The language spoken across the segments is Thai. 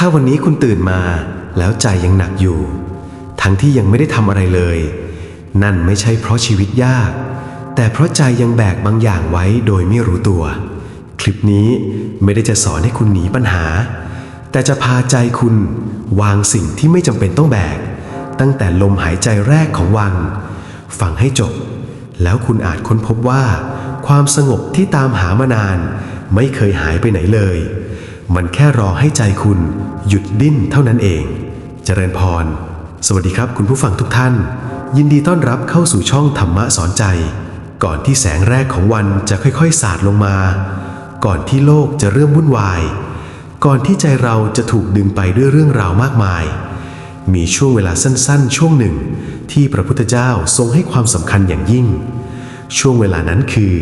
ถ้าวันนี้คุณตื่นมาแล้วใจยังหนักอยู่ ทั้งที่ยังไม่ได้ทำอะไรเลย นั่นไม่ใช่เพราะชีวิตยาก แต่เพราะใจยังแบกบางอย่างไว้โดยไม่รู้ตัว คลิปนี้ไม่ได้จะสอนให้คุณหนีปัญหา แต่จะพาใจคุณวางสิ่งที่ไม่จำเป็นต้องแบก ตั้งแต่ลมหายใจแรกของวัน ฟังให้จบ แล้วคุณอาจค้นพบว่า ความสงบที่ตามหามานาน ไม่เคยหายไปไหนเลย มันแค่รอให้ใจคุณหยุดดิ้นเท่านั้นเอง เจริญพร สวัสดีครับคุณผู้ฟังทุกท่าน ยินดีต้อนรับเข้าสู่ช่องธรรมะสอนใจ ก่อนที่แสงแรกของวันจะค่อยๆ สาดลงมา ก่อนที่โลกจะเริ่มวุ่นวาย ก่อนที่ใจเราจะถูกดึงไปด้วยเรื่องราวมากมาย มีช่วงเวลาสั้นๆ ช่วงหนึ่ง ที่พระพุทธเจ้าทรงให้ความสำคัญอย่างยิ่ง ช่วงเวลานั้นคือ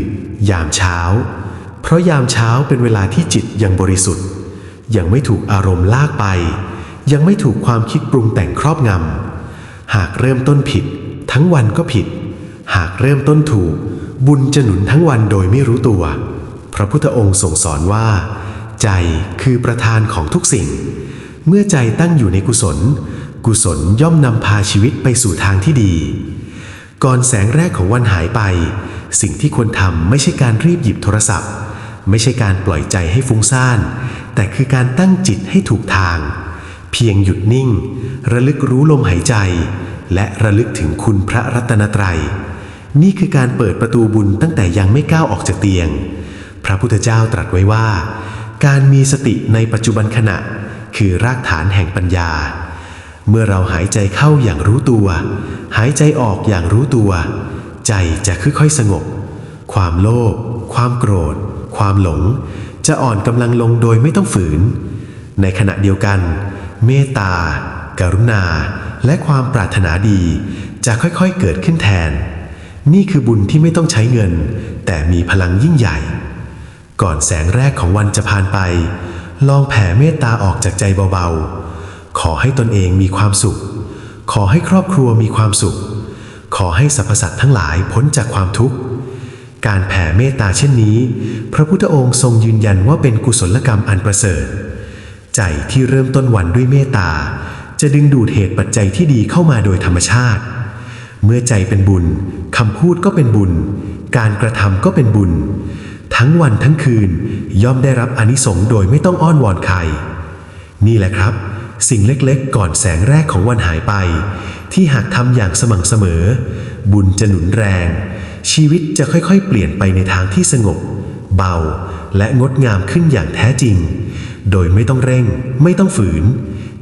ยามเช้า เพราะยามเช้าเป็นเวลาที่จิตยังบริสุทธิ์ ยังไม่ถูกอารมณ์ลากไป ยังไม่ถูกความคิดปรุงแต่งครอบงำ หากเริ่มต้นผิด ทั้งวันก็ผิด หากเริ่มต้นถูก บุญจะหนุนทั้งวันโดยไม่รู้ตัว พระพุทธองค์ทรงสอนว่า ใจคือประธานของทุกสิ่ง เมื่อใจตั้งอยู่ในกุศล กุศลย่อมนำพาชีวิตไปสู่ทางที่ดี ก่อนแสงแรกของวันหายไป สิ่งที่ควรทำไม่ใช่การรีบหยิบโทรศัพท์ ไม่ใช่การปล่อยใจให้ฟุ้งซ่าน แต่คือการตั้งจิตให้ถูกทาง เพียงหยุดนิ่ง ระลึกรู้ลมหายใจ และระลึกถึงคุณพระรัตนตรัย นี่คือการเปิดประตูบุญตั้งแต่ยังไม่ก้าวออกจากเตียง พระพุทธเจ้าตรัสไว้ว่า การมีสติในปัจจุบันขณะ คือรากฐานแห่งปัญญา เมื่อเราหายใจเข้าอย่างรู้ตัว หายใจออกอย่างรู้ตัว ใจจะค่อยๆสงบ ความโลภความโกรธ ความหลงจะอ่อนกำลังลงโดยไม่ต้องฝืน ในขณะเดียวกัน เมตตา กรุณา และความปรารถนาดี จะค่อยๆเกิดขึ้นแทน นี่คือบุญที่ไม่ต้องใช้เงิน แต่มีพลังยิ่งใหญ่ ก่อนแสงแรกของวันจะผ่านไป ลองแผ่เมตตาออกจากใจเบาๆ ขอให้ตนเองมีความสุข ขอให้ครอบครัวมีความสุข ขอให้สรรพสัตว์ทั้งหลายพ้นจากความทุกข์ การแผ่เมตตาเช่นนี้ พระพุทธองค์ทรงยืนยันว่าเป็นกุศลกรรมอันประเสริฐ ใจที่เริ่มต้นวันด้วยเมตตา จะดึงดูดเหตุปัจจัยที่ดีเข้ามาโดยธรรมชาติ เมื่อใจเป็นบุญคำพูดก็เป็นบุญ การกระทำก็เป็นบุญ ทั้งวันทั้งคืนย่อมได้รับอนิสงส์โดยไม่ต้องอ้อนวอนใคร นี่แหละครับ สิ่งเล็กๆ ก่อนแสงแรกของวันหายไป ที่หากทำอย่างสม่ำเสมอ บุญจะหนุนแรง ชีวิตจะค่อยๆ เปลี่ยนไปในทางที่สงบ เบา และงดงามขึ้นอย่างแท้จริง โดยไม่ต้องเร่ง ไม่ต้องฝืน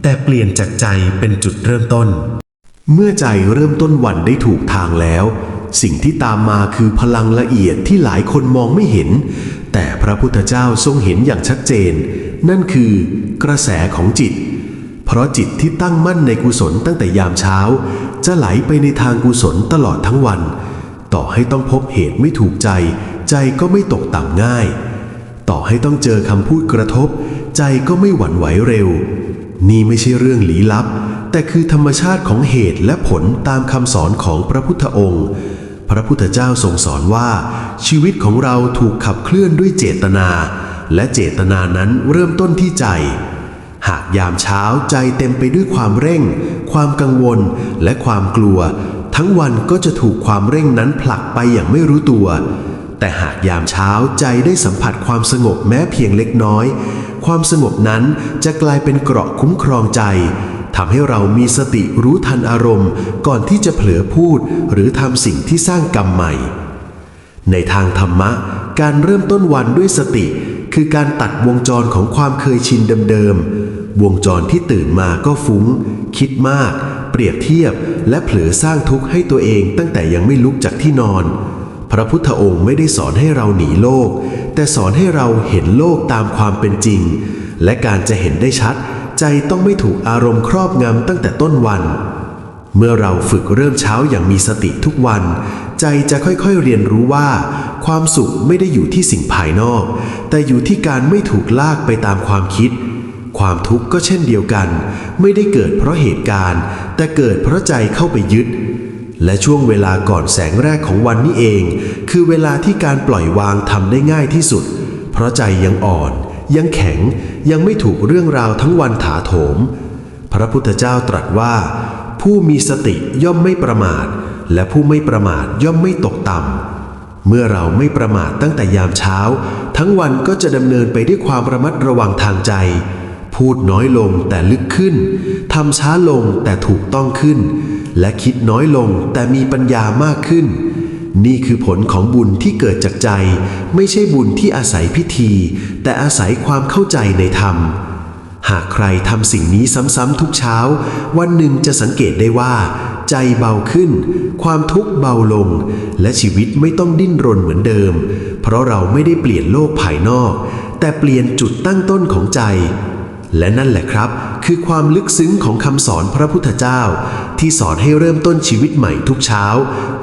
แต่เปลี่ยนจากใจเป็นจุดเริ่มต้น เมื่อใจเริ่มต้นวันได้ถูกทางแล้ว สิ่งที่ตามมาคือพลังละเอียดที่หลายคนมองไม่เห็น แต่พระพุทธเจ้าทรงเห็นอย่างชัดเจน นั่นคือกระแสของจิต เพราะจิตที่ตั้งมั่นในกุศลตั้งแต่ยามเช้า จะไหลไปในทางกุศลตลอดทั้งวัน ต่อให้ต้องพบเหตุไม่ถูกใจ ใจก็ไม่ตกต่ำง่าย ต่อให้ต้องเจอคำพูดกระทบ ใจก็ไม่หวั่นไหวเร็ว นี่ไม่ใช่เรื่องลี้ลับ แต่คือธรรมชาติของเหตุและผลตามคำสอนของพระพุทธองค์ พระพุทธเจ้าทรงสอนว่า ชีวิตของเราถูกขับเคลื่อนด้วยเจตนา และเจตนานั้นเริ่มต้นที่ใจหากยามเช้าใจเต็มไปด้วยความเร่ง ความกังวล และความกลัว ทั้งวันก็จะถูกความเร่งนั้นผลักไปอย่างไม่รู้ตัว แต่หากยามเช้าใจได้สัมผัสความสงบแม้เพียงเล็กน้อย ความสงบนั้นจะกลายเป็นเกราะคุ้มครองใจทำให้เรามีสติรู้ทันอารมณ์ ก่อนที่จะเผลอพูดหรือทำสิ่งที่สร้างกรรมใหม่ ในทางธรรมะ การเริ่มต้นวันด้วยสติ คือการตัดวงจรของความเคยชินเดิมๆ วงจรที่ตื่นมาก็ฟุ้ง คิดมาก เปรียบเทียบ และเผลอสร้างทุกข์ให้ตัวเองตั้งแต่ยังไม่ลุกจากที่นอน พระพุทธองค์ไม่ได้สอนให้เราหนีโลก แต่สอนให้เราเห็นโลกตามความเป็นจริง และการจะเห็นได้ชัด ใจต้องไม่ถูกอารมณ์ครอบงำตั้งแต่ต้นวัน เมื่อเราฝึกเริ่มเช้าอย่างมีสติทุกวัน ใจจะค่อยๆเรียนรู้ว่า ความสุขไม่ได้อยู่ที่สิ่งภายนอก แต่อยู่ที่การไม่ถูกลากไปตามความคิด ความทุกข์ก็เช่นเดียวกัน ไม่ได้เกิดเพราะเหตุการณ์ แต่เกิดเพราะใจเข้าไปยึด และช่วงเวลาก่อนแสงแรกของวันนี้เอง คือเวลาที่การปล่อยวางทำได้ง่ายที่สุด เพราะใจยังอ่อน ยังแข็งยังไม่ถูกเรื่องราวทั้งวันถาโถม พระพุทธเจ้าตรัสว่า ผู้มีสติย่อมไม่ประมาท และผู้ไม่ประมาทย่อมไม่ตกต่ำเมื่อเราไม่ประมาทตั้งแต่ยามเช้า ทั้งวันก็จะดำเนินไปด้วยความระมัดระวังทางใจ พูดน้อยลงแต่ลึกขึ้น ทำช้าลงแต่ถูกต้องขึ้น และคิดน้อยลงแต่มีปัญญามากขึ้น นี่คือผลของบุญที่เกิดจากใจ ไม่ใช่บุญที่อาศัยพิธี แต่อาศัยความเข้าใจในธรรม หากใครทำสิ่งนี้ซ้ำๆทุกเช้า วันหนึ่งจะสังเกตได้ว่า ใจเบาขึ้น ความทุกข์เบาลง และชีวิตไม่ต้องดิ้นรนเหมือนเดิม เพราะเราไม่ได้เปลี่ยนโลกภายนอก แต่เปลี่ยนจุดตั้งต้นของใจ และนั่นแหละครับ คือความลึกซึ้งของคำสอนพระพุทธเจ้า ที่สอนให้เริ่มต้นชีวิตใหม่ทุกเช้า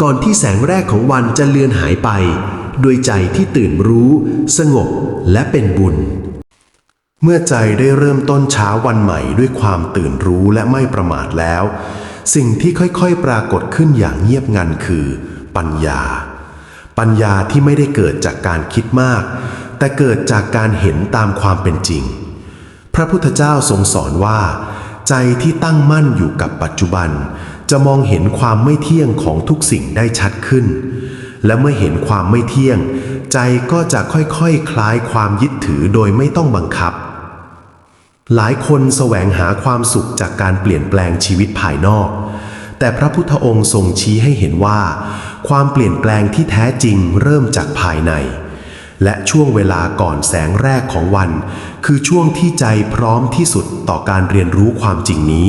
ก่อนที่แสงแรกของวันจะเลือนหายไป ด้วยใจที่ตื่นรู้ สงบและเป็นบุญ เมื่อใจได้เริ่มต้นเช้าวันใหม่ด้วยความตื่นรู้และไม่ประมาทแล้ว สิ่งที่ค่อยๆ ปรากฏขึ้นอย่างเงียบงันคือ ปัญญา ปัญญาที่ไม่ได้เกิดจากการคิดมาก แต่เกิดจากการเห็นตามความเป็นจริง พระพุทธเจ้าทรงสอนว่า ใจที่ตั้งมั่นอยู่กับปัจจุบัน จะมองเห็นความไม่เที่ยงของทุกสิ่งได้ชัดขึ้น และเมื่อเห็นความไม่เที่ยง ใจก็จะค่อยๆคคลายความยึดถือโดยไม่ต้องบังคับ หลายคนแสวงหาความสุขจากการเปลี่ยนแปลงชีวิตภายนอก แต่พระพุทธองค์ทรงชี้ให้เห็นว่า ความเปลี่ยนแปลงที่แท้จริงเริ่มจากภายใน และช่วงเวลาก่อนแสงแรกของวัน คือช่วงที่ใจพร้อมที่สุดต่อการเรียนรู้ความจริงนี้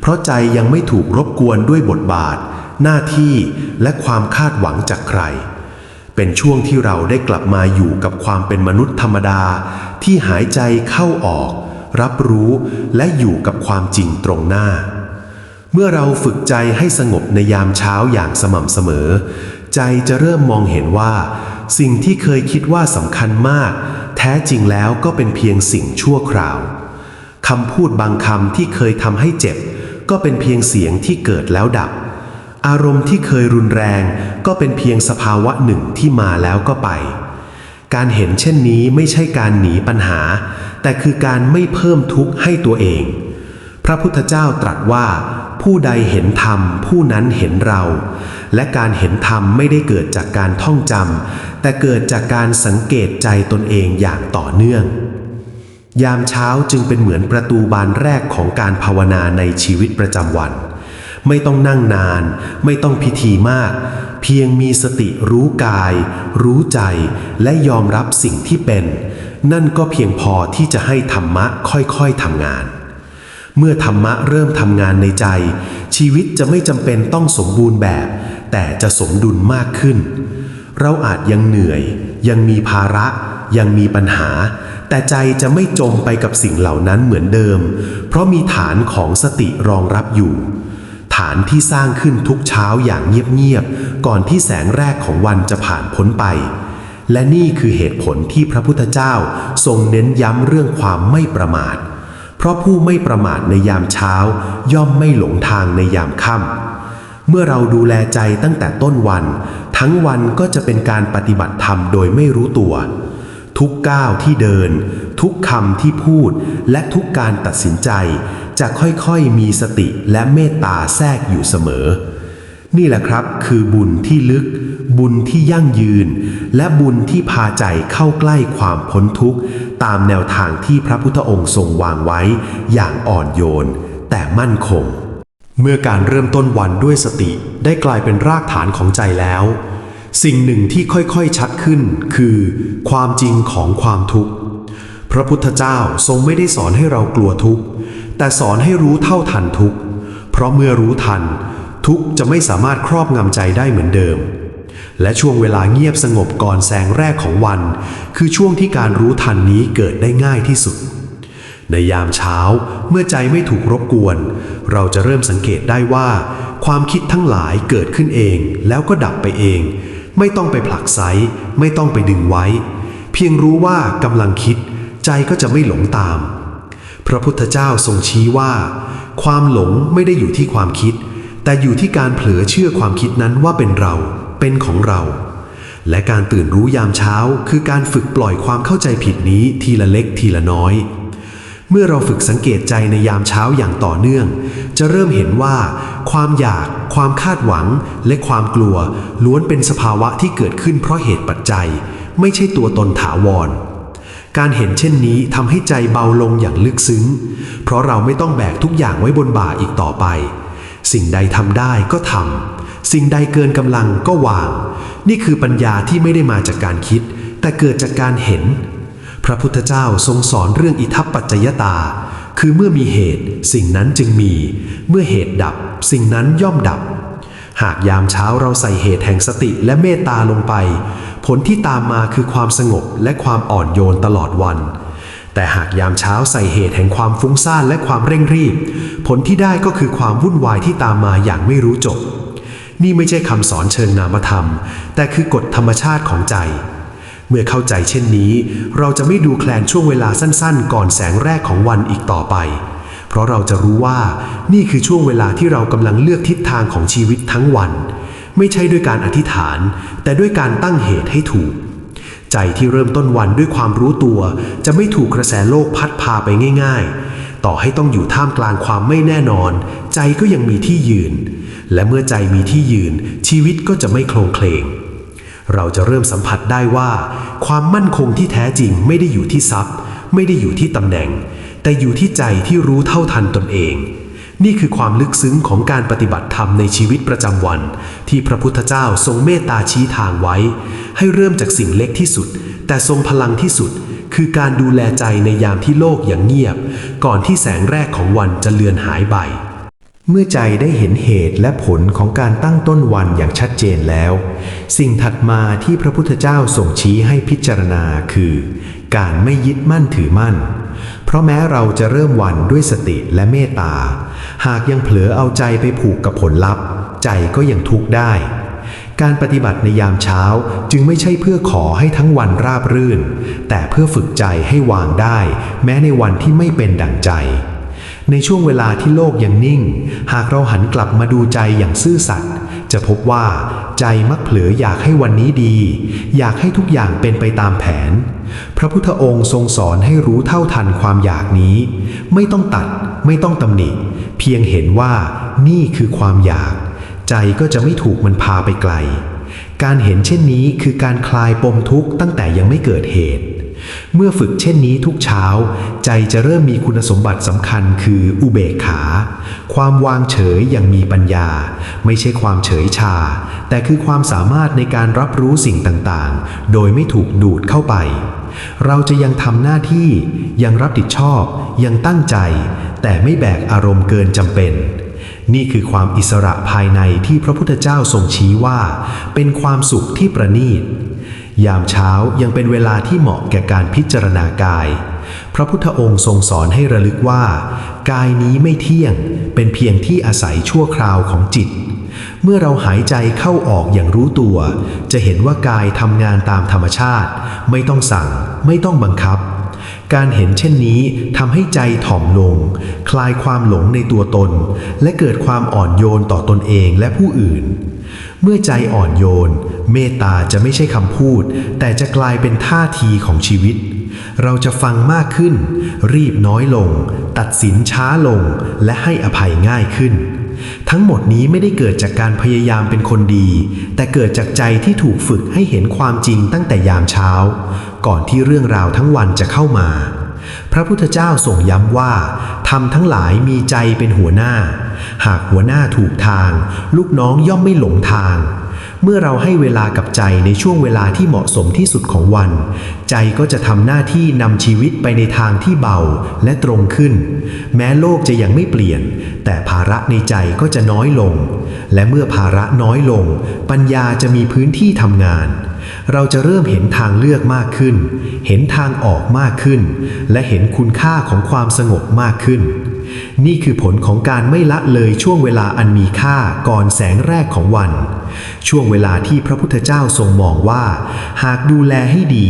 เพราะใจยังไม่ถูกรบกวนด้วยบทบาท หน้าที่และความคาดหวังจากใคร เป็นช่วงที่เราได้กลับมาอยู่กับความเป็นมนุษย์ธรรมดา ที่หายใจเข้าออก รับรู้และอยู่กับความจริงตรงหน้าเมื่อเราฝึกใจให้สงบในยามเช้าอย่างสม่ำเสมอ ใจจะเริ่มมองเห็นว่า สิ่งที่เคยคิดว่าสำคัญมาก แท้จริงแล้วก็เป็นเพียงสิ่งชั่วคราวคำพูดบางคำที่เคยทำให้เจ็บ ก็เป็นเพียงเสียงที่เกิดแล้วดับ อารมณ์ที่เคยรุนแรง ก็เป็นเพียงสภาวะหนึ่งที่มาแล้วก็ไป การเห็นเช่นนี้ไม่ใช่การหนีปัญหา แต่คือการไม่เพิ่มทุกข์ให้ตัวเอง พระพุทธเจ้าตรัสว่า ผู้ใดเห็นธรรมผู้นั้นเห็นเรา และการเห็นธรรมไม่ได้เกิดจากการท่องจำแต่เกิดจากการสังเกตใจตนเองอย่างต่อเนื่อง ยามเช้าจึงเป็นเหมือนประตูบานแรกของการภาวนาในชีวิตประจำวัน ไม่ต้องนั่งนาน ไม่ต้องพิธีมาก เพียงมีสติรู้กาย รู้ใจ และยอมรับสิ่งที่เป็น นั่นก็เพียงพอที่จะให้ธรรมะค่อยๆทำงาน เมื่อธรรมะเริ่มทำงานในใจ ชีวิตจะไม่จำเป็นต้องสมบูรณ์แบบ แต่จะสมดุลมากขึ้น เราอาจยังเหนื่อย ยังมีภาระ ยังมีปัญหา แต่ใจจะไม่จมไปกับสิ่งเหล่านั้นเหมือนเดิม เพราะมีฐานของสติรองรับอยู่ ฐานที่สร้างขึ้นทุกเช้าอย่างเงียบๆก่อนที่แสงแรกของวันจะผ่านพ้นไปและนี่คือเหตุผลที่พระพุทธเจ้าทรงเน้นย้ำเรื่องความไม่ประมาท เพราะผู้ไม่ประมาทในยามเช้า ย่อมไม่หลงทางในยามค่ำเมื่อเราดูแลใจตั้งแต่ต้นวัน ทั้งวันก็จะเป็นการปฏิบัติธรรมโดยไม่รู้ตัว ทุกก้าวที่เดิน ทุกคำที่พูด และทุกการตัดสินใจ จะค่อยๆมีสติและเมตตาแทรกอยู่เสมอ นี่แหละครับคือบุญที่ลึกบุญที่ยั่งยืน และบุญที่พาใจเข้าใกล้ความพ้นทุกข์ ตามแนวทางที่พระพุทธองค์ทรงวางไว้อย่างอ่อนโยน แต่มั่นคง เมื่อการเริ่มต้นวันด้วยสติได้กลายเป็นรากฐานของใจแล้ว สิ่งหนึ่งที่ค่อยๆชัดขึ้นคือ ความจริงของความทุกข์ พระพุทธเจ้าทรงไม่ได้สอนให้เรากลัวทุกข์ แต่สอนให้รู้เท่าทันทุกข์ เพราะเมื่อรู้ทัน ทุกข์จะไม่สามารถครอบงำใจได้เหมือนเดิม และช่วงเวลาเงียบสงบก่อนแสงแรกของวัน คือช่วงที่การรู้ทันนี้เกิดได้ง่ายที่สุด ในยามเช้าเมื่อใจไม่ถูกรบกวน เราจะเริ่มสังเกตได้ว่า ความคิดทั้งหลายเกิดขึ้นเองแล้วก็ดับไปเอง ไม่ต้องไปผลักไสไม่ต้องไปดึงไว้ เพียงรู้ว่ากำลังคิด ใจก็จะไม่หลงตาม พระพุทธเจ้าทรงชี้ว่า ความหลงไม่ได้อยู่ที่ความคิด แต่อยู่ที่การเผลอเชื่อความคิดนั้นว่าเป็นเรา เป็นของเรา และการตื่นรู้ยามเช้า คือการฝึกปล่อยความเข้าใจผิดนี้ทีละเล็กทีละน้อย เมื่อเราฝึกสังเกตใจในยามเช้าอย่างต่อเนื่อง จะเริ่มเห็นว่า ความอยาก ความคาดหวัง และความกลัว ล้วนเป็นสภาวะที่เกิดขึ้นเพราะเหตุปัจจัย ไม่ใช่ตัวตนถาวรการเห็นเช่นนี้ทำให้ใจเบาลงอย่างลึกซึ้ง เพราะเราไม่ต้องแบกทุกอย่างไว้บนบ่าอีกต่อไป สิ่งใดทำได้ก็ทำ สิ่งใดเกินกำลังก็วาง นี่คือปัญญาที่ไม่ได้มาจากการคิด แต่เกิดจากการเห็น พระพุทธเจ้าทรงสอนเรื่องอิทัปปัจจยตา คือเมื่อมีเหตุสิ่งนั้นจึงมี เมื่อเหตุดับ สิ่งนั้นย่อมดับ หากยามเช้าเราใส่เหตุแห่งสติและเมตตาลงไป ผลที่ตามมาคือความสงบและความอ่อนโยนตลอดวันแต่หากยามเช้าใส่เหตุแห่งความฟุ้งซ่านและความเร่งรีบ ผลที่ได้ก็คือความวุ่นวายที่ตามมาอย่างไม่รู้จบ นี่ไม่ใช่คำสอนเชิงนามธรรม แต่คือกฎธรรมชาติของใจ เมื่อเข้าใจเช่นนี้ เราจะไม่ดูแคลนช่วงเวลาสั้นๆ ก่อนแสงแรกของวันอีกต่อไป เพราะเราจะรู้ว่านี่คือช่วงเวลาที่เรากำลังเลือกทิศทางของชีวิตทั้งวัน ไม่ใช่ด้วยการอธิษฐาน แต่ด้วยการตั้งเหตุให้ถูก ใจที่เริ่มต้นวันด้วยความรู้ตัว จะไม่ถูกกระแสโลกพัดพาไปง่าย ๆ ต่อให้ต้องอยู่ท่ามกลางความไม่แน่นอน ใจก็ยังมีที่ยืน และเมื่อใจมีที่ยืนชีวิตก็จะไม่โคลงเคลง เราจะเริ่มสัมผัสได้ว่า ความมั่นคงที่แท้จริงไม่ได้อยู่ที่ทรัพย์ ไม่ได้อยู่ที่ตำแหน่ง แต่อยู่ที่ใจที่รู้เท่าทันตนเอง นี่คือความลึกซึ้งของการปฏิบัติธรรมในชีวิตประจำวัน ที่พระพุทธเจ้าทรงเมตตาชี้ทางไว้ ให้เริ่มจากสิ่งเล็กที่สุด แต่ทรงพลังที่สุด คือการดูแลใจในยามที่โลกอย่างเงียบ ก่อนที่แสงแรกของวันจะเลือนหายไป เมื่อใจได้เห็นเหตุและผลของการตั้งต้นวันอย่างชัดเจนแล้ว สิ่งถัดมาที่พระพุทธเจ้าส่งชี้ให้พิจารณาคือ การไม่ยึดมั่นถือมั่น เพราะแม้เราจะเริ่มวันด้วยสติและเมตตา หากยังเผลอเอาใจไปผูกกับผลลัพธ์ ใจก็ยังทุกข์ได้ การปฏิบัติในยามเช้าจึงไม่ใช่เพื่อขอให้ทั้งวันราบรื่น แต่เพื่อฝึกใจให้วางได้ แม้ในวันที่ไม่เป็นดั่งใจ ในช่วงเวลาที่โลกยังนิ่ง หากเราหันกลับมาดูใจอย่างซื่อสัตย์จะพบว่าใจมักเผลออยากให้วันนี้ดี อยากให้ทุกอย่างเป็นไปตามแผน พระพุทธองค์ทรงสอนให้รู้เท่าทันความอยากนี้ ไม่ต้องตัด ไม่ต้องตำหนิ เพียงเห็นว่านี่คือความอยาก ใจก็จะไม่ถูกมันพาไปไกล การเห็นเช่นนี้คือการคลายปมทุกข์ตั้งแต่ยังไม่เกิดเหตุ เมื่อฝึกเช่นนี้ทุกเช้า ใจจะเริ่มมีคุณสมบัติสำคัญคืออุเบกขา ความวางเฉยอย่างมีปัญญา ไม่ใช่ความเฉยชา แต่คือความสามารถในการรับรู้สิ่งต่างๆ โดยไม่ถูกดูดเข้าไป เราจะยังทำหน้าที่ ยังรับผิดชอบ ยังตั้งใจ แต่ไม่แบกอารมณ์เกินจำเป็นนี่คือความอิสระภายในที่พระพุทธเจ้าทรงชี้ว่า เป็นความสุขที่ประณีต ยามเช้ายังเป็นเวลาที่เหมาะแก่การพิจารณากาย พระพุทธองค์ทรงสอนให้ระลึกว่า กายนี้ไม่เที่ยง เป็นเพียงที่อาศัยชั่วคราวของจิต เมื่อเราหายใจเข้าออกอย่างรู้ตัว จะเห็นว่ากายทำงานตามธรรมชาติ ไม่ต้องสั่ง ไม่ต้องบังคับ การเห็นเช่นนี้ทำให้ใจถ่อมลง คลายความหลงในตัวตน และเกิดความอ่อนโยนต่อตนเองและผู้อื่น เมื่อใจอ่อนโยน เมตตาจะไม่ใช่คำพูด แต่จะกลายเป็นท่าทีของชีวิต เราจะฟังมากขึ้น รีบน้อยลง ตัดสินช้าลง และให้อภัยง่ายขึ้น ทั้งหมดนี้ไม่ได้เกิดจากการพยายามเป็นคนดี แต่เกิดจากใจที่ถูกฝึกให้เห็นความจริงตั้งแต่ยามเช้า ก่อนที่เรื่องราวทั้งวันจะเข้ามา พระพุทธเจ้าส่งย้ำว่า ทำทั้งหลายมีใจเป็นหัวหน้า หากหัวหน้าถูกทาง ลูกน้องย่อมไม่หลงทาง เมื่อเราให้เวลากับใจในช่วงเวลาที่เหมาะสมที่สุดของวัน ใจก็จะทำหน้าที่นำชีวิตไปในทางที่เบาและตรงขึ้น แม้โลกจะยังไม่เปลี่ยน แต่ภาระในใจก็จะน้อยลง และเมื่อภาระน้อยลง ปัญญาจะมีพื้นที่ทำงาน เราจะเริ่มเห็นทางเลือกมากขึ้น เห็นทางออกมากขึ้น และเห็นคุณค่าของความสงบมากขึ้น นี่คือผลของการไม่ละเลยช่วงเวลาอันมีค่าก่อนแสงแรกของวัน ช่วงเวลาที่พระพุทธเจ้าทรงมองว่า หากดูแลให้ดี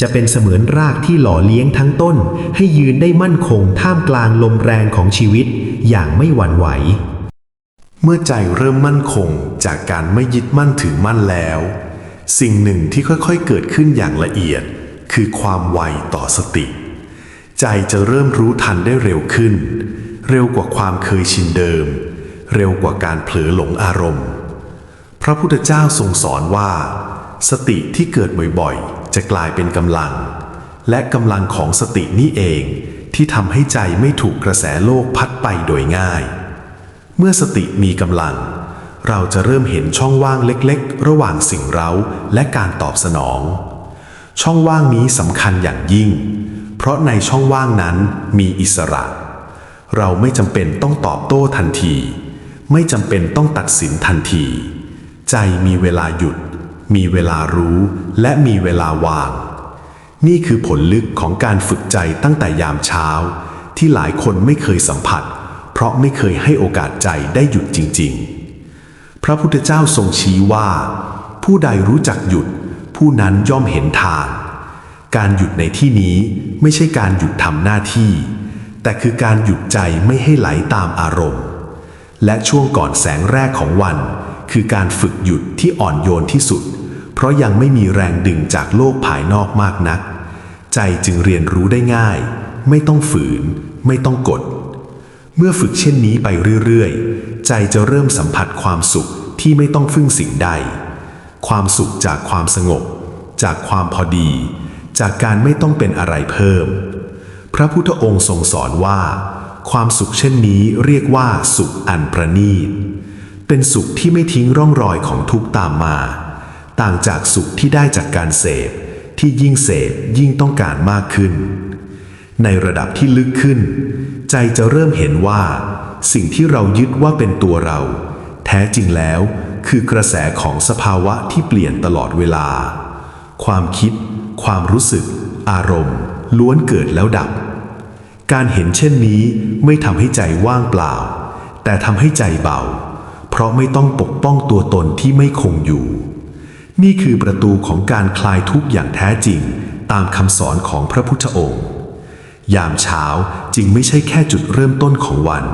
จะเป็นเสมือนรากที่หล่อเลี้ยงทั้งต้น ให้ยืนได้มั่นคงท่ามกลางลมแรงของชีวิต อย่างไม่หวั่นไหวเมื่อใจเริ่มมั่นคงจากการไม่ยึดมั่นถือมั่นแล้ว สิ่งหนึ่งที่ค่อยๆเกิดขึ้นอย่างละเอียด คือความไวต่อสติ ใจจะเริ่มรู้ทันได้เร็วขึ้น เร็วกว่าความเคยชินเดิม เร็วกว่าการเผลอหลงอารมณ์ พระพุทธเจ้าทรงสอนว่า สติที่เกิดบ่อยๆ จะกลายเป็นกำลัง และกำลังของสตินี่เองที่ทำให้ใจไม่ถูกกระแสโลกพัดไปโดยง่าย เมื่อสติมีกำลัง เราจะเริ่มเห็นช่องว่างเล็กๆ ระหว่างสิ่งเร้าและการตอบสนอง ช่องว่างนี้สำคัญอย่างยิ่ง เพราะในช่องว่างนั้นมีอิสระ เราไม่จำเป็นต้องตอบโต้ทันที ไม่จำเป็นต้องตัดสินทันที ใจมีเวลาหยุด มีเวลารู้และมีเวลาวาง นี่คือผลลึกของการฝึกใจตั้งแต่ยามเช้า ที่หลายคนไม่เคยสัมผัส เพราะไม่เคยให้โอกาสใจได้หยุดจริง ๆ พระพุทธเจ้าทรงชี้ว่า ผู้ใดรู้จักหยุด ผู้นั้นย่อมเห็นทาง การหยุดในที่นี้ไม่ใช่การหยุดทำหน้าที่ แต่คือการหยุดใจไม่ให้ไหลตามอารมณ์ และช่วงก่อนแสงแรกของวัน คือการฝึกหยุดที่อ่อนโยนที่สุด เพราะยังไม่มีแรงดึงจากโลกภายนอกมากนัก ใจจึงเรียนรู้ได้ง่าย ไม่ต้องฝืน ไม่ต้องกด เมื่อฝึกเช่นนี้ไปเรื่อยๆ ใจจะเริ่มสัมผัสความสุขที่ไม่ต้องฟึ่งสิ่งใด ความสุขจากความสงบ จากความพอดี จากการไม่ต้องเป็นอะไรเพิ่ม พระพุทธองค์ทรงสอนว่า ความสุขเช่นนี้เรียกว่าสุขอันประณีต เป็นสุขที่ไม่ทิ้งร่องรอยของทุกข์ตามมา ต่างจากสุขที่ได้จากการเสพ ที่ยิ่งเสพยิ่งต้องการมากขึ้น ในระดับที่ลึกขึ้น ใจจะเริ่มเห็นว่า สิ่งที่เรายึดว่าเป็นตัวเรา แท้จริงแล้วคือกระแสของสภาวะที่เปลี่ยนตลอดเวลา ความคิด ความรู้สึก อารมณ์ ล้วนเกิดแล้วดับ การเห็นเช่นนี้ไม่ทำให้ใจว่างเปล่า แต่ทำให้ใจเบา เพราะไม่ต้องปกป้องตัวตนที่ไม่คงอยู่ นี่คือประตูของการคลายทุกข์อย่างแท้จริงตามคำสอนของพระพุทธองค์ ยามเช้าจึงไม่ใช่แค่จุดเริ่มต้นของวัน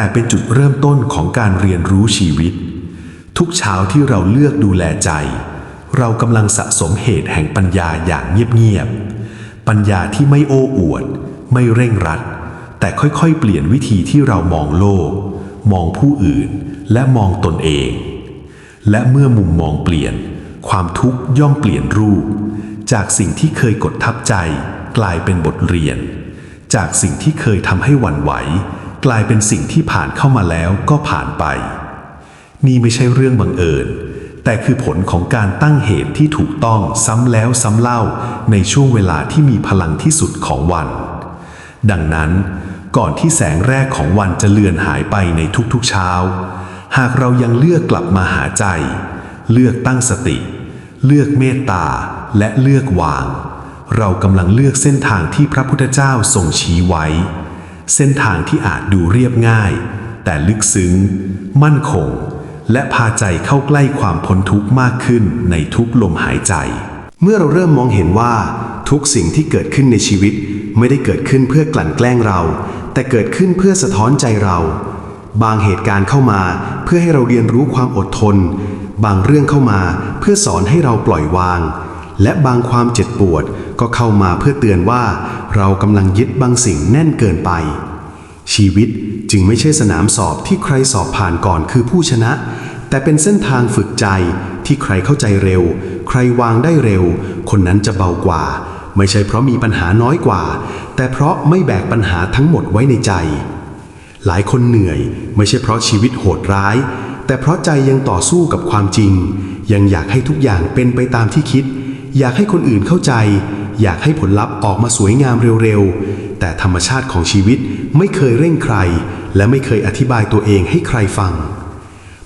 แต่เป็นจุดเริ่มต้นของการเรียนรู้ชีวิต ทุกเช้าที่เราเลือกดูแลใจ เรากำลังสะสมเหตุแห่งปัญญาอย่างเงียบๆปัญญาที่ไม่โอ้อวด ไม่เร่งรัด แต่ค่อยๆ เปลี่ยนวิธีที่เรามองโลก มองผู้อื่น และมองตนเอง และเมื่อมุมมองเปลี่ยน ความทุกข์ย่อมเปลี่ยนรูป จากสิ่งที่เคยกดทับใจ กลายเป็นบทเรียน จากสิ่งที่เคยทำให้หวั่นไหว กลายเป็นสิ่งที่ผ่านเข้ามาแล้วก็ผ่านไป นี่ไม่ใช่เรื่องบังเอิญ แต่คือผลของการตั้งเหตุที่ถูกต้องซ้ำแล้วซ้ำเล่าในช่วงเวลาที่มีพลังที่สุดของวัน ดังนั้น ก่อนที่แสงแรกของวันจะเลือนหายไปในทุกๆเช้า หากเรายังเลือกกลับมาหาใจ เลือกตั้งสติ เลือกเมตตาและเลือกวาง เรากำลังเลือกเส้นทางที่พระพุทธเจ้าทรงชี้ไว้ เส้นทางที่อาจดูเรียบง่าย แต่ลึกซึ้ง มั่นคง และพาใจเข้าใกล้ความพ้นทุกข์มากขึ้นในทุกลมหายใจ เมื่อเราเริ่มมองเห็นว่า ทุกสิ่งที่เกิดขึ้นในชีวิตไม่ได้เกิดขึ้นเพื่อกลั่นแกล้งเรา แต่เกิดขึ้นเพื่อสะท้อนใจเรา บางเหตุการณ์เข้ามาเพื่อให้เราเรียนรู้ความอดทน บางเรื่องเข้ามาเพื่อสอนให้เราปล่อยวาง และบางความเจ็บปวดก็เข้ามาเพื่อเตือนว่า เรากำลังยึดบางสิ่งแน่นเกินไป ชีวิตจึงไม่ใช่สนามสอบที่ใครสอบผ่านก่อนคือผู้ชนะ แต่เป็นเส้นทางฝึกใจที่ใครเข้าใจเร็ว ใครวางได้เร็ว คนนั้นจะเบากว่า ไม่ใช่เพราะมีปัญหาน้อยกว่า แต่เพราะไม่แบกปัญหาทั้งหมดไว้ในใจ หลายคนเหนื่อยไม่ใช่เพราะชีวิตโหดร้าย แต่เพราะใจยังต่อสู้กับความจริง ยังอยากให้ทุกอย่างเป็นไปตามที่คิด อยากให้คนอื่นเข้าใจ อยากให้ผลลัพธ์ออกมาสวยงามเร็วๆ แต่ธรรมชาติของชีวิตไม่เคยเร่งใคร และไม่เคยอธิบายตัวเองให้ใครฟัง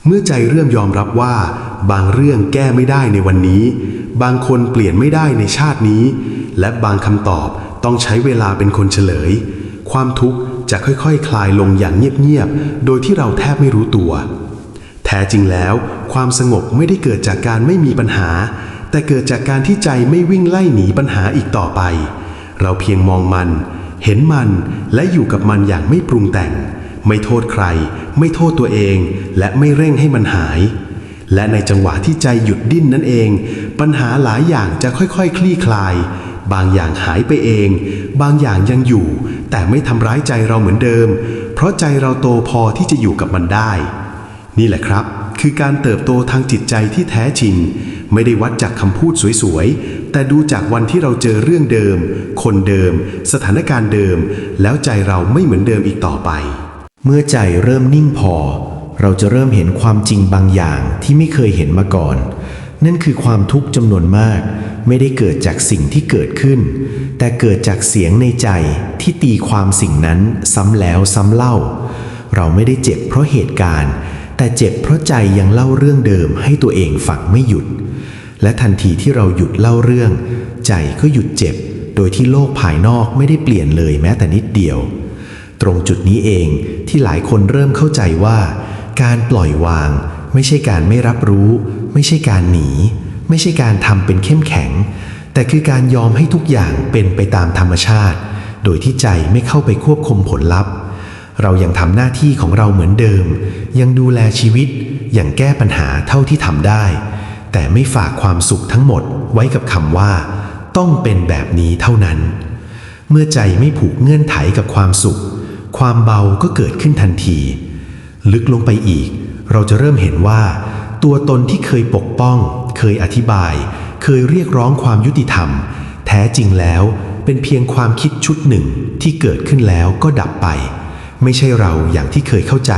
เมื่อใจเริ่มยอมรับว่า บางเรื่องแก้ไม่ได้ในวันนี้ บางคนเปลี่ยนไม่ได้ในชาตินี้ และบางคำตอบต้องใช้เวลาเป็นคนเฉลย ความทุกข์จะค่อยๆคคลายลงอย่างเงียบๆ โดยที่เราแทบไม่รู้ตัว แท้จริงแล้ว ความสงบไม่ได้เกิดจากการไม่มีปัญหา แต่เกิดจากการที่ใจไม่วิ่งไล่หนีปัญหาอีกต่อไป เราเพียงมองมัน เห็นมันและอยู่กับมันอย่างไม่ปรุงแต่ง ไม่โทษใคร ไม่โทษตัวเอง และไม่เร่งให้มันหาย และในจังหวะที่ใจหยุดดิ้นนั่นเอง ปัญหาหลายอย่างจะค่อยๆคลี่คลาย บางอย่างหายไปเอง บางอย่างยังอยู่ แต่ไม่ทำร้ายใจเราเหมือนเดิม เพราะใจเราโตพอที่จะอยู่กับมันได้ นี่แหละครับ คือการเติบโตทางจิตใจที่แท้จริง ไม่ได้วัดจากคำพูดสวยๆ แต่ดูจากวันที่เราเจอเรื่องเดิม คนเดิม สถานการณ์เดิม แล้วใจเราไม่เหมือนเดิมอีกต่อไป เมื่อใจเริ่มนิ่งพอ เราจะเริ่มเห็นความจริงบางอย่างที่ไม่เคยเห็นมาก่อน นั่นคือความทุกข์จำนวนมาก ไม่ได้เกิดจากสิ่งที่เกิดขึ้น แต่เกิดจากเสียงในใจที่ตีความสิ่งนั้นซ้ำแล้วซ้ำเล่า เราไม่ได้เจ็บเพราะเหตุการณ์ แต่เจ็บเพราะใจยังเล่าเรื่องเดิมให้ตัวเองฟังไม่หยุด และทันทีที่เราหยุดเล่าเรื่อง ใจก็หยุดเจ็บ โดยที่โลกภายนอกไม่ได้เปลี่ยนเลยแม้แต่นิดเดียว ตรงจุดนี้เองที่หลายคนเริ่มเข้าใจว่า การปล่อยวาง ไม่ใช่การไม่รับรู้ ไม่ใช่การหนี ไม่ใช่การทำเป็นเข้มแข็ง แต่คือการยอมให้ทุกอย่างเป็นไปตามธรรมชาติ โดยที่ใจไม่เข้าไปควบคุมผลลัพธ์ เรายังทำหน้าที่ของเราเหมือนเดิม ยังดูแลชีวิตอย่างแก้ปัญหาเท่าที่ทำได้ แต่ไม่ฝากความสุขทั้งหมดไว้กับคำว่า ต้องเป็นแบบนี้เท่านั้น เมื่อใจไม่ผูกเงื่อนไขกับความสุข ความเบาก็เกิดขึ้นทันที ลึกลงไปอีก เราจะเริ่มเห็นว่า ตัวตนที่เคยปกป้อง เคยอธิบาย เคยเรียกร้องความยุติธรรม แท้จริงแล้วเป็นเพียงความคิดชุดหนึ่งที่เกิดขึ้นแล้วก็ดับไป ไม่ใช่เราอย่างที่เคยเข้าใจ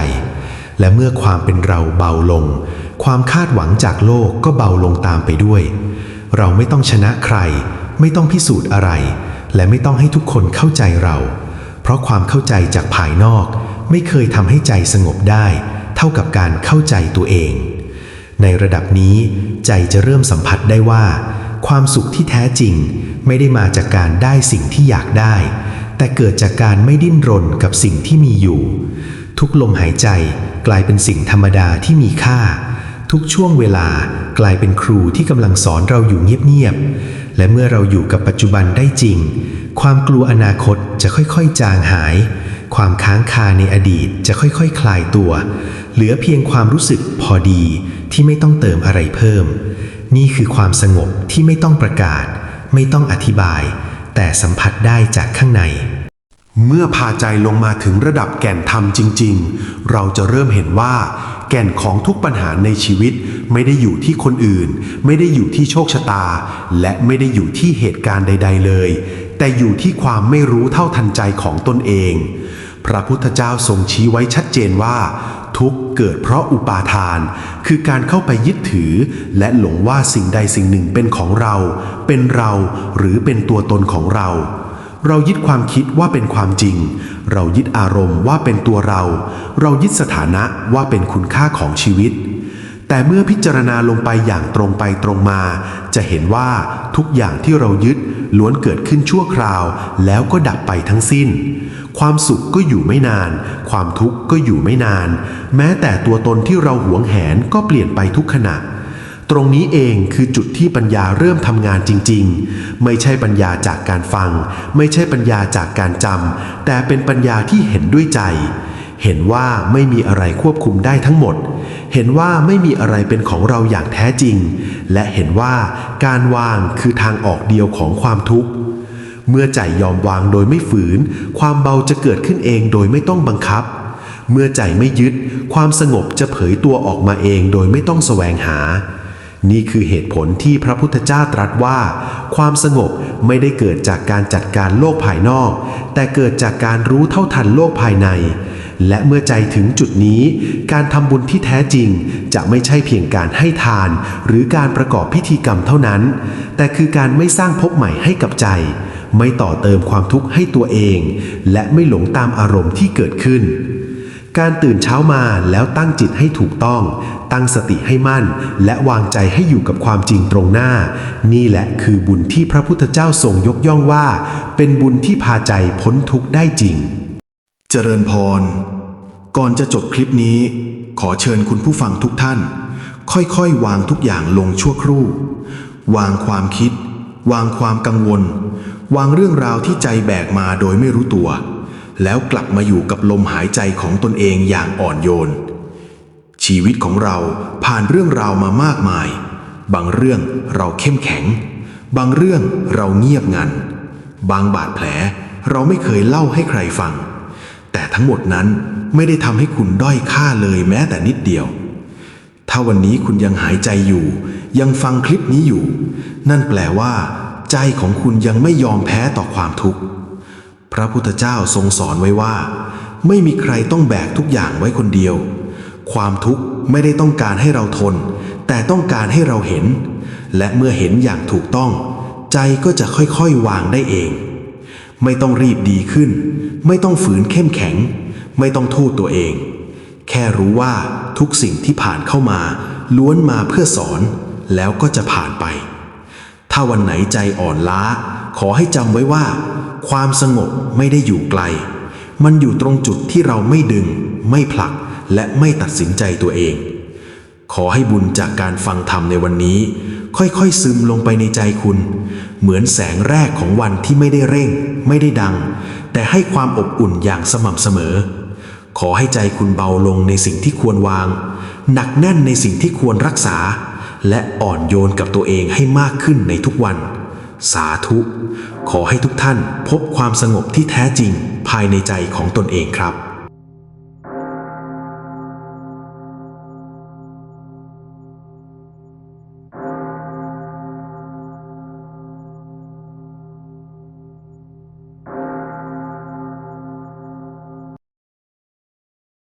และเมื่อความเป็นเราเบาลง ความคาดหวังจากโลกก็เบาลงตามไปด้วย เราไม่ต้องชนะใคร ไม่ต้องพิสูจน์อะไร และไม่ต้องให้ทุกคนเข้าใจเรา เพราะความเข้าใจจากภายนอก ไม่เคยทำให้ใจสงบได้ เท่ากับการเข้าใจตัวเอง ในระดับนี้ใจจะเริ่มสัมผัสได้ว่า ความสุขที่แท้จริง ไม่ได้มาจากการได้สิ่งที่อยากได้ แต่เกิดจากการไม่ดิ้นรนกับสิ่งที่มีอยู่ ทุกลมหายใจกลายเป็นสิ่งธรรมดาที่มีค่า ทุกช่วงเวลากลายเป็นครูที่กำลังสอนเราอยู่เงียบๆ และเมื่อเราอยู่กับปัจจุบันได้จริง ความกลัวอนาคตจะค่อยๆ จางหาย ความค้างคาในอดีตจะค่อยๆคคลายตัว เหลือเพียงความรู้สึกพอดีที่ไม่ต้องเติมอะไรเพิ่ม นี่คือความสงบที่ไม่ต้องประกาศ ไม่ต้องอธิบาย แต่สัมผัสได้จากข้างในเมื่อพาใจลงมาถึงระดับแก่นธรรมจริง ๆ เราจะเริ่มเห็นว่า แก่นของทุกปัญหาในชีวิต ไม่ได้อยู่ที่คนอื่น ไม่ได้อยู่ที่โชคชะตา และไม่ได้อยู่ที่เหตุการณ์ใด ๆ เลย แต่อยู่ที่ความไม่รู้เท่าทันใจของตนเอง พระพุทธเจ้าทรงชี้ไว้ชัดเจนว่า ทุกเกิดเพราะอุปาทาน คือการเข้าไปยึดถือ และหลงว่าสิ่งใดสิ่งหนึ่งเป็นของเรา เป็นเราหรือเป็นตัวตนของเรา เรายึดความคิดว่าเป็นความจริง เรายึดอารมณ์ว่าเป็นตัวเรา เรายึดสถานะว่าเป็นคุณค่าของชีวิต แต่เมื่อพิจารณาลงไปอย่างตรงไปตรงมา จะเห็นว่าทุกอย่างที่เรายึดล้วนเกิดขึ้นชั่วคราว แล้วก็ดับไปทั้งสิ้น ความสุขก็อยู่ไม่นาน ความทุกข์ก็อยู่ไม่นาน แม้แต่ตัวตนที่เราหวงแหนก็เปลี่ยนไปทุกขณะ ตรงนี้เองคือจุดที่ปัญญาเริ่มทำงานจริง ๆ ไม่ใช่ปัญญาจากการฟัง ไม่ใช่ปัญญาจากการจำแต่เป็นปัญญาที่เห็นด้วยใจ เห็นว่าไม่มีอะไรควบคุมได้ทั้งหมด เห็นว่าไม่มีอะไรเป็นของเราอย่างแท้จริง และเห็นว่าการวางคือทางออกเดียวของความทุกข์ เมื่อใจยอมวางโดยไม่ฝืน ความเบาจะเกิดขึ้นเองโดยไม่ต้องบังคับ เมื่อใจไม่ยึด ความสงบจะเผยตัวออกมาเองโดยไม่ต้องแสวงหา นี่คือเหตุผลที่พระพุทธเจ้าตรัสว่า ความสงบไม่ได้เกิดจากการจัดการโลกภายนอก แต่เกิดจากการรู้เท่าทันโลกภายใน และเมื่อใจถึงจุดนี้ การทำบุญที่แท้จริง จะไม่ใช่เพียงการให้ทาน หรือการประกอบพิธีกรรมเท่านั้น แต่คือการไม่สร้างภพใหม่ให้กับใจ ไม่ต่อเติมความทุกข์ให้ตัวเอง และไม่หลงตามอารมณ์ที่เกิดขึ้น การตื่นเช้ามาแล้วตั้งจิตให้ถูกต้อง ตั้งสติให้มั่น และวางใจให้อยู่กับความจริงตรงหน้า นี่แหละคือบุญที่พระพุทธเจ้าทรงยกย่องว่า เป็นบุญที่พาใจพ้นทุกข์ได้จริง เจริญพร ก่อนจะจบคลิปนี้ ขอเชิญคุณผู้ฟังทุกท่าน ค่อยๆ วางทุกอย่างลงชั่วครู่ วางความคิด วางความกังวล วางเรื่องราวที่ใจแบกมาโดยไม่รู้ตัว แล้วกลับมาอยู่กับลมหายใจของตนเองอย่างอ่อนโยน ชีวิตของเราผ่านเรื่องราวมามากมาย บางเรื่องเราเข้มแข็ง บางเรื่องเราเงียบงัน บางบาดแผลเราไม่เคยเล่าให้ใครฟัง แต่ทั้งหมดนั้นไม่ได้ทำให้คุณด้อยค่าเลยแม้แต่นิดเดียว ถ้าวันนี้คุณยังหายใจอยู่ ยังฟังคลิปนี้อยู่ นั่นแปลว่า ใจของคุณยังไม่ยอมแพ้ต่อความทุกข์ พระพุทธเจ้าทรงสอนไว้ว่า ไม่มีใครต้องแบกทุกอย่างไว้คนเดียว ความทุกข์ไม่ได้ต้องการให้เราทน แต่ต้องการให้เราเห็น และเมื่อเห็นอย่างถูกต้อง ใจก็จะค่อยๆวางได้เอง ไม่ต้องรีบดีขึ้น ไม่ต้องฝืนเข้มแข็ง ไม่ต้องโทษตัวเอง แค่รู้ว่าทุกสิ่งที่ผ่านเข้ามา ล้วนมาเพื่อสอน แล้วก็จะผ่านไป ถ้าวันไหนใจอ่อนล้า ขอให้จำไว้ว่า ความสงบไม่ได้อยู่ไกล มันอยู่ตรงจุดที่เราไม่ดึง ไม่ผลัก และไม่ตัดสินใจตัวเอง ขอให้บุญจากการฟังธรรมในวันนี้ ค่อยๆซึมลงไปในใจคุณ เหมือนแสงแรกของวันที่ไม่ได้เร่ง ไม่ได้ดัง แต่ให้ความอบอุ่นอย่างสม่ำเสมอ ขอให้ใจคุณเบาลงในสิ่งที่ควรวาง หนักแน่นในสิ่งที่ควรรักษา และอ่อนโยนกับตัวเองให้มากขึ้นในทุกวัน สาธุ ขอให้ทุกท่านพบความสงบที่แท้จริงภายในใจของตนเองครับ